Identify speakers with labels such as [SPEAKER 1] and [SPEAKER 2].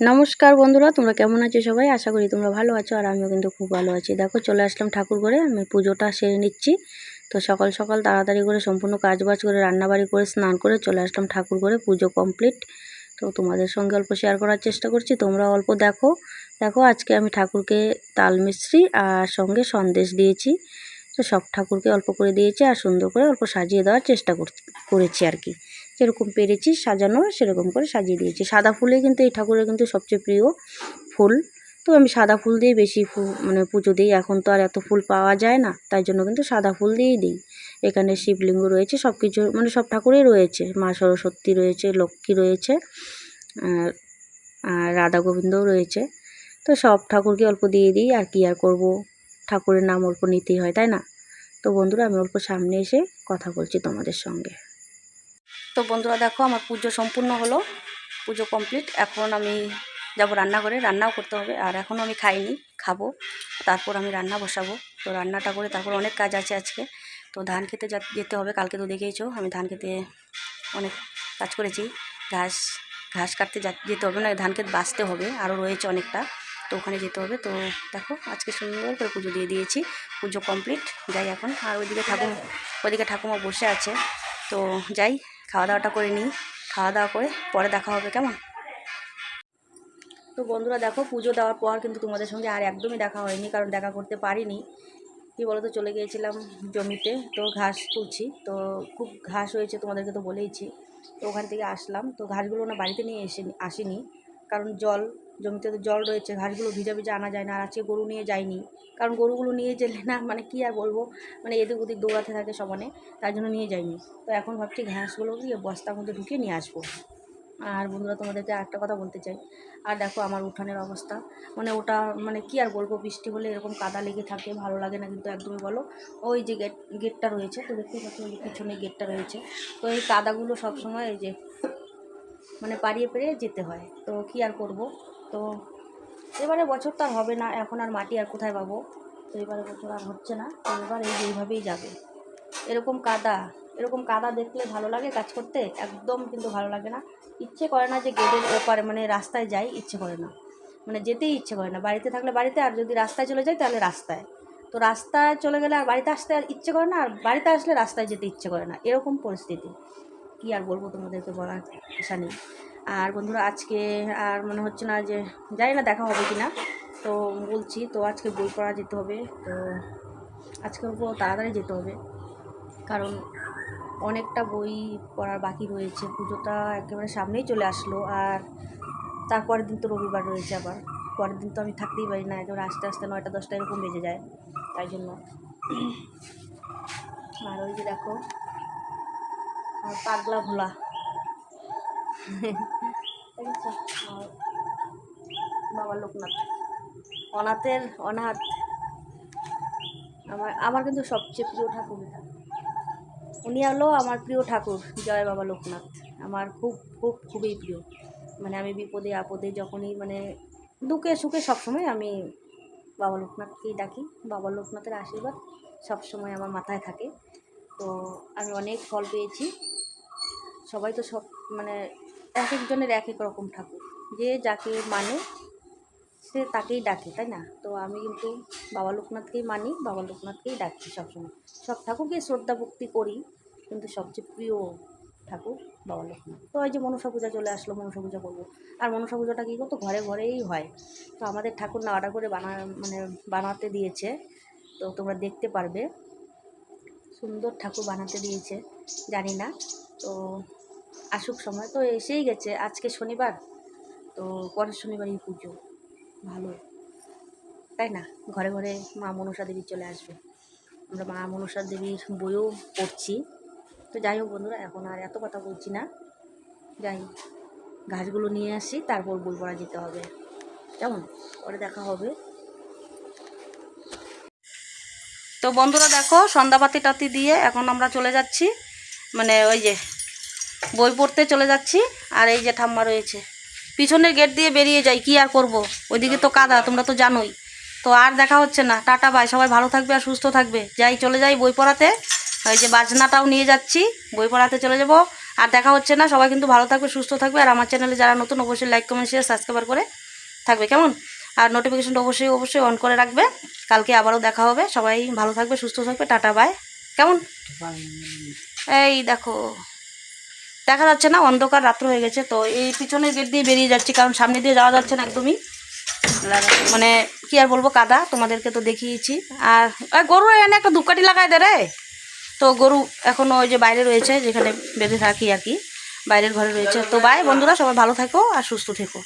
[SPEAKER 1] নমস্কার বন্ধুরা, তোমরা কেমন আছো সবাই? আশা করি তোমরা ভালো আছো আর আমিও কিন্তু খুব ভালো আছি। দেখো, চলে আসলাম ঠাকুর ঘরে, আমি পুজোটা সেরে নিচ্ছি। তো সকাল সকাল তাড়াতাড়ি করে সম্পূর্ণ কাজ বাজ করে, রান্নাবাড়ি করে, স্নান করে চলে আসলাম ঠাকুর ঘরে, পুজো কমপ্লিট তো তোমাদের সঙ্গে অল্প শেয়ার করার চেষ্টা করছি, তোমরা অল্প দেখো। দেখো, আজকে আমি ঠাকুরকে তাল মিশ্রি আর সঙ্গে সন্দেশ দিয়েছি। তো সব ঠাকুরকে অল্প করে দিয়েছি আর সুন্দর করে অল্প সাজিয়ে দেওয়ার চেষ্টা করেছি আর কি। যেরকম পেরেছি সাজানো, সেরকম করে সাজিয়ে দিয়েছি। সাদা ফুলে কিন্তু এই ঠাকুরের কিন্তু সবচেয়ে প্রিয় ফুল। তো আমি সাদা ফুল দিয়ে বেশি মানে পুজো দিই। এখন তো আর এত ফুল পাওয়া যায় না, তাই জন্য কিন্তু সাদা ফুল দিয়েই দিই। এখানে শিবলিঙ্গ রয়েছে সব কিছু মানে সব ঠাকুরই রয়েছে। মা সরস্বতী রয়েছে, লক্ষ্মী রয়েছে আর রাধা গোবিন্দও রয়েছে। তো সব ঠাকুরকে অল্প দিয়ে দিই, আর কি আর করব? ঠাকুরের নাম অল্প নিতেই হয়, তাই না? তো বন্ধুরা, আমি অল্প সামনে এসে কথা বলছি তোমাদের সঙ্গে। তো বন্ধুরা দেখো, আমার পুজো সম্পূর্ণ হলো, পুজো কমপ্লিট এখন আমি যাব রান্না করে রান্নাও করতে হবে, আর এখনও আমি খাইনি, খাব। তারপর আমি রান্না বসাবো। তো রান্নাটা করে তারপর অনেক কাজ আছে আজকে। তো ধান খেতে যেতে হবে, কালকে তো দেখেইছো, আমি ধান খেতে অনেক কাজ করেছি। ঘাস ঘাস কাটতে যেতে হবে না, ধান খেতে বাঁচতে হবে, আরও রয়েছে অনেকটা। তো ওখানে যেতে হবে। তো দেখো, আজকে সুন্দর করে পুজো দিয়ে দিয়েছি, পুজো কমপ্লিট যাই এখন, আর ওইদিকে ঠাকুমা ওইদিকে ঠাকুমা বসে আছে। তো যাই খাওয়া দাওয়াটা করে নিই। খাওয়া দাওয়া করে পরে দেখা হবে, কেমন? তো বন্ধুরা দেখো, পুজো দেওয়ার পর কিন্তু তোমাদের সঙ্গে আর একদমই দেখা হয়নি, কারণ দেখা করতে পারিনি। কী বলো তো চলে গিয়েছিলাম জমিতে, তো ঘাস তুলছি। তো খুব ঘাস হয়েছে তোমাদেরকে তো বলেইছি। তো ওখান থেকে আসলাম। তো ঘাসগুলো না বাড়িতে নিয়ে এসে, আসিনি। কারণ জল, জমিতে তো জল রয়েছে, ঘাসগুলো ভিজা ভিজা আনা যায় না, আর আজকে গরু নিয়ে যায়নি কারণ গরুগুলো নিয়ে গেলে না মানে কী আর বলব মানে এদিক ওদিক দৌড়াতে থাকে সমানে তাই জন্য নিয়ে যাইনি। তো এখন ভাবছি ঘাসগুলো গিয়ে বস্তার মধ্যে ঢুকিয়ে নিয়ে আসব। আর বন্ধুরা, তোমাদেরকে একটা কথা বলতে চাই। আর দেখো আমার উঠানের অবস্থা মানে ওটা মানে কি আর বলব, বৃষ্টি হলে এরকম কাদা লেগে থাকে, ভালো লাগে না কিন্তু একদমই বলো। ওই যে গেট, গেটটা রয়েছে, তো দেখতে পাচ্ছ পিছনে গেটটা রয়েছে। তো এই কাদাগুলো সবসময় এই যে মানে পাড়িয়ে পেরিয়ে যেতে হয়। তো কি আর করব? তো এবারে বছর তো আর হবে না, এখন আর মাটি আর কোথায় পাবো? তো এবারে বছর আর হচ্ছে না, তো এবার এই এইভাবেই যাবে। এরকম কাদা এরকম কাদা দেখলে ভালো লাগে কাজ করতে? একদম কিন্তু ভালো লাগে না। ইচ্ছে করে না যে গেটের ওপারে মানে রাস্তায় যাই, ইচ্ছে করে না। মানে যেতেই ইচ্ছে করে না। বাড়িতে থাকলে বাড়িতে, আর যদি রাস্তায় চলে যাই তাহলে রাস্তায়। তো রাস্তায় চলে গেলে আর বাড়িতে আসতে আর ইচ্ছে করে না, আর বাড়িতে আসলে রাস্তায় যেতে ইচ্ছে করে না। এরকম পরিস্থিতি। কী আর বলব তোমাদেরকে বলার আশা নেই। আর বন্ধুরা, আজকে আর মনে হচ্ছে না যে, জানি না দেখা হবে কি না তো বলছি, তো আজকে বই পড়া যেতে হবে। তো আজকে অল্প তাড়াতাড়ি যেতে হবে। কারণ অনেকটা বই পড়ার বাকি রয়েছে। পুজোটা একেবারে সামনেই চলে আসলো। আর তারপরের দিন তো রবিবার রয়েছে আবার। পরের দিন তো আমি থাকতেই পারি না। একেবারে আস্তে আস্তে নয়টা, দশটা এরকম বেজে যায়। তাই জন্য। আর ওই যে দেখো আর পাগলা ভোলা। বাবা লোকনাথ। অনাথের অনাথ। আমার আমার কিন্তু সবচেয়ে প্রিয় ঠাকুর উনি হলো আমার প্রিয় ঠাকুর, জয় বাবা লোকনাথ। আমার খুব খুব, খুবই প্রিয়। মানে আমি বিপদে আপদে যখনই মানে দুঃখে সুখে সবসময় আমি বাবা লোকনাথকেই ডাকি। বাবা লোকনাথের আশীর্বাদ সবসময় আমার মাথায় থাকে। তো আমি অনেক ফল পেয়েছি। সবাই তো সব মানে এক একজনের এক এক রকম ঠাকুর। যে যাকে মানে সে তাকেই ডাকে, তাই না? তো আমি কিন্তু বাবা লোকনাথকেই মানি, বাবা লোকনাথকেই ডাকি সবসময়। সব ঠাকুরকে শ্রদ্ধা ভক্তি করি, কিন্তু সবচেয়ে প্রিয় ঠাকুর বাবা লোকনাথ। তো ওই যে মনসা পূজা চলে আসলো, মনসা পূজা করব। আর মনসা পূজাটা কী করতো ঘরে ঘরেই হয়। তো আমাদের ঠাকুর না অর্ডার করে বানা মানে বানাতে দিয়েছে। তো তোমরা দেখতে পারবে। সুন্দর ঠাকুর বানাতে দিয়েছে, জানি না। তো আসুক সময়। তো এসেই গেছে, আজকে শনিবার। তো পরের শনিবারই পুজো। ভালো। তাই না? ঘরে ঘরে মা মনসা দেবী চলে আসবে। আমরা মা মনসা দেবীর বইও পড়ছি। তো যাই হোক বন্ধুরা, এখন আর এত কথা বলছি না। যাই ঘাসগুলো নিয়ে আসি, তারপর বই পড়া যেতে হবে। কেমন? পরে দেখা হবে। তো বন্ধুরা দেখো সন্ধ্যাবাতি টাতি দিয়ে এখন আমরা চলে যাচ্ছি। মানে ওই যে বই পড়তে চলে যাচ্ছি, আর এই যে ঠাম্মা রয়েছে। পিছনের গেট দিয়ে বেরিয়ে যাই, কি আর করব? ওইদিকে তো কাদা, তোমরা তো জানোই। তো আর দেখা হচ্ছে না। টাটা বাই সবাই ভালো থাকবে আর সুস্থ থাকবে। যাই, চলে যাই বই পড়াতে। ওই যে বাজনাটাও নিয়ে যাচ্ছি। বই পড়াতে চলে যাব। আর দেখা হচ্ছে না। সবাই কিন্তু ভালো থাকবে, সুস্থ থাকবে। আর আমার চ্যানেলে যারা নতুন, অবশ্যই লাইক কমেন্ট শেয়ার সাবস্ক্রাইবার করে থাকবে। কেমন? আর নোটিফিকেশনটা অবশ্যই অবশ্যই অন করে রাখবে। কালকে আবারও দেখা হবে। সবাই ভালো থাকবে, সুস্থ থাকবে। টাটা বাই কেমন? এই দেখো, দেখা যাচ্ছে না, অন্ধকার, রাত্র হয়ে গেছে। তো এই পিছনের গেট দিয়ে বেরিয়ে যাচ্ছি, কারণ সামনে দিয়ে যাওয়া যাচ্ছে না একদমই। মানে কি আর বলব, কাদা। তোমাদেরকে তো দেখিয়েছি। আর গরু এনে একটা ধূপকাঠি লাগাই দে রে। তো গরু এখনও ওই যে বাইরে রয়েছে, যেখানে বেঁধে থাকি আর কি। বাইরের ঘরে রয়েছে। তো বাই বন্ধুরা, সবাই ভালো থেকো আর সুস্থ থেকো।